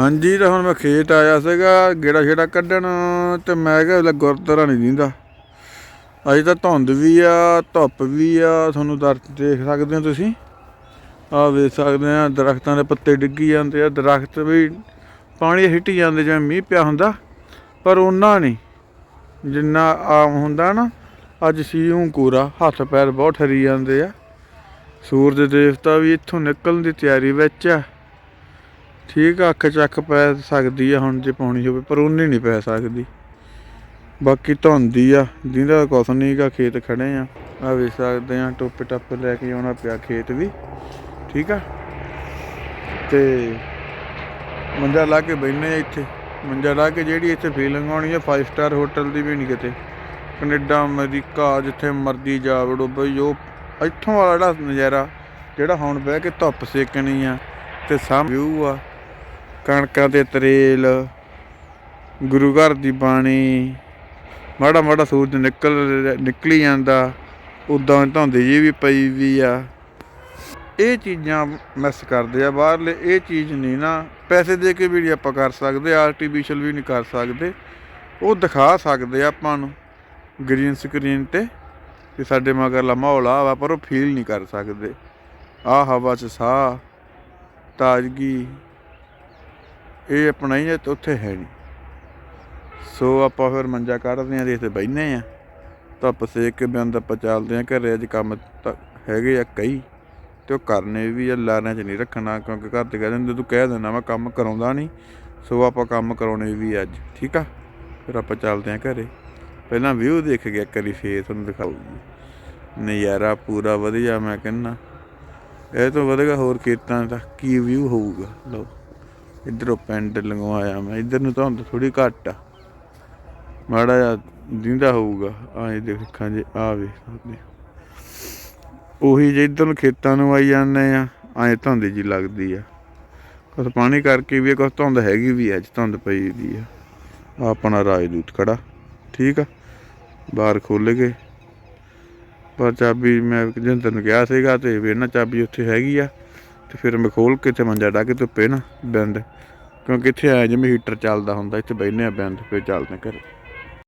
ਹਾਂਜੀ, ਤਾਂ ਹੁਣ ਮੈਂ ਖੇਤ ਆਇਆ ਸੀਗਾ, ਗੇੜਾ ਛੇੜਾ ਕੱਢਣ, ਤੇ ਮੈਂ ਕਿਹਾ ਲੈ ਗੁਰਦੁਆਰਾ ਨਹੀਂ ਦਿੰਦਾ। ਅੱਜ ਤਾਂ ਧੁੰਦ ਵੀ ਆ, ਧੁੱਪ ਵੀ ਆ, ਤੁਹਾਨੂੰ ਦਰ ਦੇਖ ਸਕਦੇ ਹੋ ਤੁਸੀਂ। ਆ ਵੇਖ ਸਕਦੇ ਆ, ਦਰਖਤਾਂ ਦੇ ਪੱਤੇ ਡਿੱਗੀ ਜਾਂਦੇ ਆ, ਦਰਖਤ ਵੀ ਪਾਣੀ ਹਿੱਟੀ ਜਾਂਦੇ ਜਿਵੇਂ ਮੀਂਹ ਪਿਆ ਹੁੰਦਾ, ਪਰ ਉਹਨਾਂ ਨਹੀਂ। ਜਿੰਨਾ ਆਮ ਹੁੰਦਾ ਨਾ, ਅੱਜ ਸੀਉਂ ਕੋਰਾ ਹੱਥ ਪੈਰ ਬਹੁਤ ਠਰੀ ਜਾਂਦੇ ਆ। ਸੂਰਜ ਦੇਵਤਾ ਵੀ ਇੱਥੋਂ ਨਿਕਲਣ ਦੀ ਤਿਆਰੀ ਵਿੱਚ ਆ। ਠੀਕ ਆ, ਅੱਖ ਚੱਕ ਪੈ ਸਕਦੀ ਆ ਹੁਣ ਜੇ ਪਾਉਣੀ ਹੋਵੇ, ਪਰ ਉਨੀ ਨਹੀਂ ਪੈ ਸਕਦੀ। ਬਾਕੀ ਧੁੰਦੀ ਆ ਜਿਹਦਾ ਕੁਛ ਨਹੀਂ ਗਾ, ਖੇਤ ਖੜੇ ਆ। ਆ ਵੇਖ ਸਕਦੇ ਆ, ਟੋਪੇ ਟੱਪ ਲੈ ਕੇ ਆਉਣਾ ਪਿਆ ਖੇਤ ਵੀ। ਠੀਕ ਆ? ਤੇ ਮੰਜਾ ਲਾ ਕੇ ਬੈਠਨੇ ਆ ਇੱਥੇ। ਮੰਜਾ ਲਾ ਕੇ ਜਿਹੜੀ ਇੱਥੇ ਫੀਲਿੰਗ ਆਉਣੀ ਆ 5 ਸਟਾਰ ਹੋਟਲ ਦੀ ਵੀ ਨਹੀਂ ਕਿਤੇ। ਕੈਨੇਡਾ, ਅਮਰੀਕਾ, ਜਿੱਥੇ ਮਰਜ਼ੀ ਜਾ ਵੜੋ ਬਈ, ਉਹ ਇੱਥੋਂ ਵਾਲਾ ਜਿਹੜਾ ਨਜ਼ਾਰਾ, ਜਿਹੜਾ ਹੁਣ ਬਹਿ ਕੇ ਧੁੱਪ ਸੇਕਣੀ ਆ, ਤੇ ਸਾਹਮਣੇ ਵਿਊ ਆ। ਕਣਕਾਂ ਤੇ ਤਰੇਲ, ਗੁਰੂ ਘਰ ਦੀ ਬਾਣੀ, ਮਾੜਾ ਮਾੜਾ ਸੂਰਜ ਨਿਕਲ ਨਿਕਲੀ ਜਾਂਦਾ ਉਦਾਂ ਧੁੰਦ ਜੀ ਵੀ ਪਈ ਵੀ ਆ। ਇਹ ਚੀਜ਼ਾਂ ਮਿਸ ਕਰਦੇ ਆ ਬਾਹਰਲੇ, ਇਹ ਚੀਜ਼ ਨਹੀਂ ਨਾ, ਪੈਸੇ ਦੇ ਕੇ ਵੀ ਨਹੀਂ ਆਪਾਂ ਕਰ ਸਕਦੇ ਆਰਟੀਫੀਸ਼ੀਅਲ ਵੀ ਨਹੀਂ ਕਰ ਸਕਦੇ। ਉਹ ਦਿਖਾ ਸਕਦੇ ਆਪਾਂ ਨੂੰ ਗ੍ਰੀਨ ਸਕਰੀਨ ਤੇ ਕਿ ਸਾਡੇ ਮਗਰਲਾ ਮਾਹੌਲ ਆ ਵਾ, ਪਰ ਉਹ ਫੀਲ ਨਹੀਂ ਕਰ ਸਕਦੇ। ਆ ਹਵਾ ਚ ਸਾਹ, ਤਾਜ਼ਗੀ ਇਹ ਆਪਣਾ ਹੀ ਉੱਥੇ ਹੈ ਨਹੀਂ। ਸੋ ਆਪਾਂ ਫਿਰ ਮੰਜਾ ਕੱਢਦੇ ਆਂ ਤੇ ਇੱਥੇ ਬੈਠਨੇ ਆ ਧੁੱਪ ਸੇਕ ਕੇ ਬੰਦ ਆਪਾਂ ਚੱਲਦੇ ਆ ਘਰੇ ਅੱਜ ਕੰਮ ਤਾਂ ਹੈਗੇ ਆ ਕਈ ਤੇ ਉਹ ਕਰਨੇ ਵੀ ਆ, ਲਾਰਿਆਂ 'ਚ ਨਹੀਂ ਰੱਖਣਾ ਕਿਉਂਕਿ ਘਰ ਤੇ ਕਹਿ ਦਿੰਦੇ ਤੂੰ ਕਹਿ ਦਿੰਦਾ ਮੈਂ ਕੰਮ ਕਰਾਉਂਦਾ ਨਹੀਂ। ਸੋ ਆਪਾਂ ਕੰਮ ਕਰਾਉਣੇ ਵੀ ਅੱਜ, ਠੀਕ ਆ? ਫਿਰ ਆਪਾਂ ਚੱਲਦੇ ਆ ਘਰੇ। ਪਹਿਲਾਂ ਵਿਊ ਦੇਖ ਗਿਆ ਕਰੀ ਫੇਰ ਤੁਹਾਨੂੰ ਦਿਖਾਊਗੀ ਨਜ਼ਾਰਾ ਪੂਰਾ ਵਧੀਆ ਮੈਂ ਕਹਿੰਨਾ ਇਹ ਤੋਂ ਵਧੇਗਾ ਹੋਰ ਖੇਤਾਂ ਦਾ ਕੀ ਵਿਊ ਹੋਊਗਾ? ਲਓ। ਇਧਰੋਂ ਪਿੰਡ ਲੰਗਵਾਇਆ ਮੈਂ ਇਧਰ ਨੂੰ ਤਾਂ ਥੋੜੀ ਘੱਟ ਆ। ਮਾੜਾ ਜਿਹਾ ਦਿੰਦਾ ਹੋਊਗਾ ਆਏ ਦੇਖਾਂ ਜੇ ਆ ਵੇ ਉਹੀ ਜੇ ਇਧਰ ਨੂੰ ਖੇਤਾਂ ਨੂੰ ਆਈ ਜਾਂਦੇ ਆ ਐ ਧੁੰਦ ਜੀ ਲੱਗਦੀ ਆ। ਕੁਛ ਪਾਣੀ ਕਰਕੇ ਵੀ ਆ, ਧੁੰਦ ਹੈਗੀ ਵੀ ਆ, ਅੱਜ ਧੁੰਦ ਪਈ ਦੀ ਆ। ਆਹ ਆਪਣਾ ਰਾਜਦੂਤ ਖੜਾ ਠੀਕ ਆ? ਬਾਹਰ ਖੋਲ ਕੇ ਪਰ ਚਾਬੀ ਮੈਂ ਜਿੰਦਰ ਨੂੰ ਕਿਹਾ ਸੀਗਾ ਤੇ ਵੀ ਇਹਨਾਂ ਚਾਬੀ ਉੱਥੇ ਹੈਗੀ ਆ। ਤੇ ਫਿਰ ਮੈਂ ਖੋਲ ਕੇ ਤੇ ਮੰਜਾ ਡਾ ਕੇ ਧੁੱਪੇ ਨਾ ਬੰਦ ਕਿਉਂਕਿ ਇੱਥੇ ਆਇਆ ਜਿਵੇਂ ਹੀਟਰ ਚੱਲਦਾ ਹੁੰਦਾ, ਇੱਥੇ ਬੈਠਨੇ ਆ ਬੰਦ ਫਿਰ ਚੱਲਦੇ ਘਰੇ।